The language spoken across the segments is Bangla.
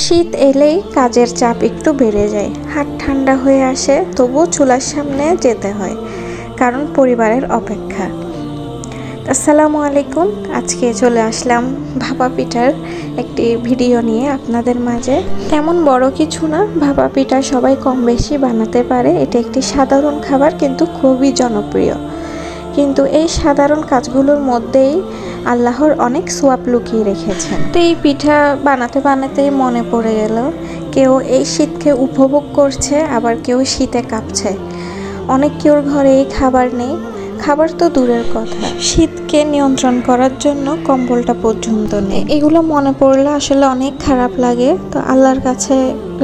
শীত এলেই কাজের চাপ একটু বেড়ে যায়। হাত ঠান্ডা হয়ে আসে, তবুও চুলার সামনে যেতে হয়, কারণ পরিবারের অপেক্ষা। আসসালামু আলাইকুম, আজকে চলে আসলাম ভাপা পিঠার একটি ভিডিও নিয়ে আপনাদের মাঝে। তেমন বড় কিছু না, ভাপা পিঠা সবাই কম বেশি বানাতে পারে, এটা একটি সাধারণ খাবার, কিন্তু খুবই জনপ্রিয়। কিন্তু এই সাধারণ কাজগুলোর মধ্যেই আল্লাহর অনেক সোয়াব লুকিয়ে রেখেছে তো এই পিঠা বানাতে বানাতেই মনে পড়ে গেল, কেউ এই শীতকে উপভোগ করছে, আবার কেউ শীতে কাঁপছে। অনেক কেউর ঘরে এই খাবার নেই খাবার তো দূরের কথা। শীতকে নিয়ন্ত্রণ করার জন্য কম্বলটা পর্যন্ত নেই এগুলো মনে পড়লে আসলে অনেক খারাপ লাগে। তো আল্লাহর কাছে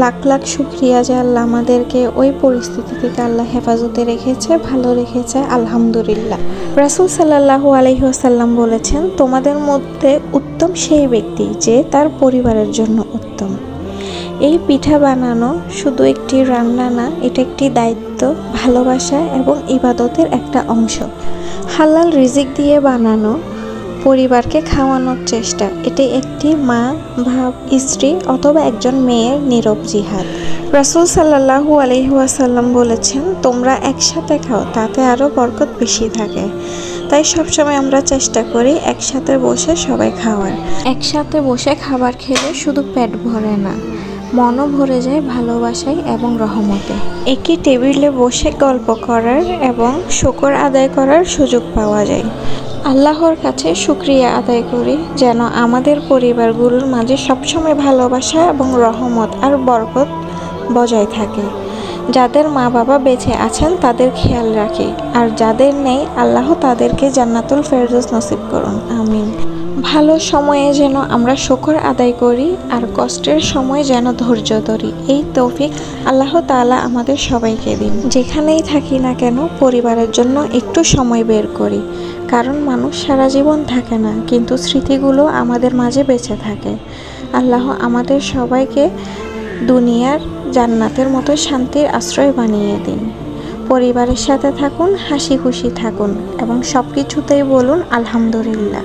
লাখ লাখ শুক্রিয়া যে আল্লাহ আমাদেরকে ওই পরিস্থিতি থেকে আল্লাহ হেফাজতে রেখেছে, ভালো রেখেছে, আলহামদুলিল্লাহ। রাসুল সাল্লাহু আলহিহাসাল্লাম বলেছেন, তোমাদের মধ্যে উত্তম সেই ব্যক্তি যে তার পরিবারের জন্য উত্তম। এই পিঠা বানানো শুধু একটি রান্না না, এটা একটি দায়িত্ব, ভালোবাসা এবং ইবাদতের একটা অংশ। হালাল রিজিক দিয়ে বানানো পরিবারকে খাওয়ানোর চেষ্টা, এটি একটি মা, ভাব, স্ত্রী অথবা একজন মেয়ের নীরব জিহাদ। রাসুল সাল্লাহু আলহিহাসাল্লাম বলেছেন, তোমরা একসাথে খাও, তাতে আরও বরকত বেশি থাকে। তাই সবসময় আমরা চেষ্টা করি একসাথে বসে সবাই খাওয়ার। একসাথে বসে খাবার খেলে শুধু পেট ভরে না মনও ভরে যায় ভালোবাসায় এবং রহমতে। একই টেবিলে বসে গল্প করার এবং শুকর আদায় করার সুযোগ পাওয়া যায়। আল্লাহর কাছে শুক্রিয়া আদায় করি যেন আমাদের পরিবারগুলোর মাঝে সবসময় ভালোবাসা এবং রহমত আর বরকত বজায় থাকে। যাদের মা বাবা বেঁচে আছেন তাদের খেয়াল রাখি, আর যাদের নেই আল্লাহ তাদেরকে জান্নাতুল ফেরদৌস নসিব করুন, আমিন। ভালো সময়ে যেন আমরা শকর আদায় করি আর কষ্টের সময় যেন ধৈর্য ধরি। এই তৌফিক আল্লাহ তাআলা আমাদের সবাইকে দিন। যেখানেই থাকি না কেন পরিবারের জন্য একটু সময় বের করি। কারণ মানুষ সারা জীবন থাকে না, কিন্তু স্মৃতিগুলো আমাদের মাঝে বেঁচে থাকে। আল্লাহ আমাদের সবাইকে দুনিয়ার জান্নাতের মতো শান্তির আশ্রয় বানিয়ে দিন। পরিবারের সাথে থাকুন হাসি খুশি থাকুন এবং সব কিছুতেই বলুন, আলহামদুলিল্লাহ।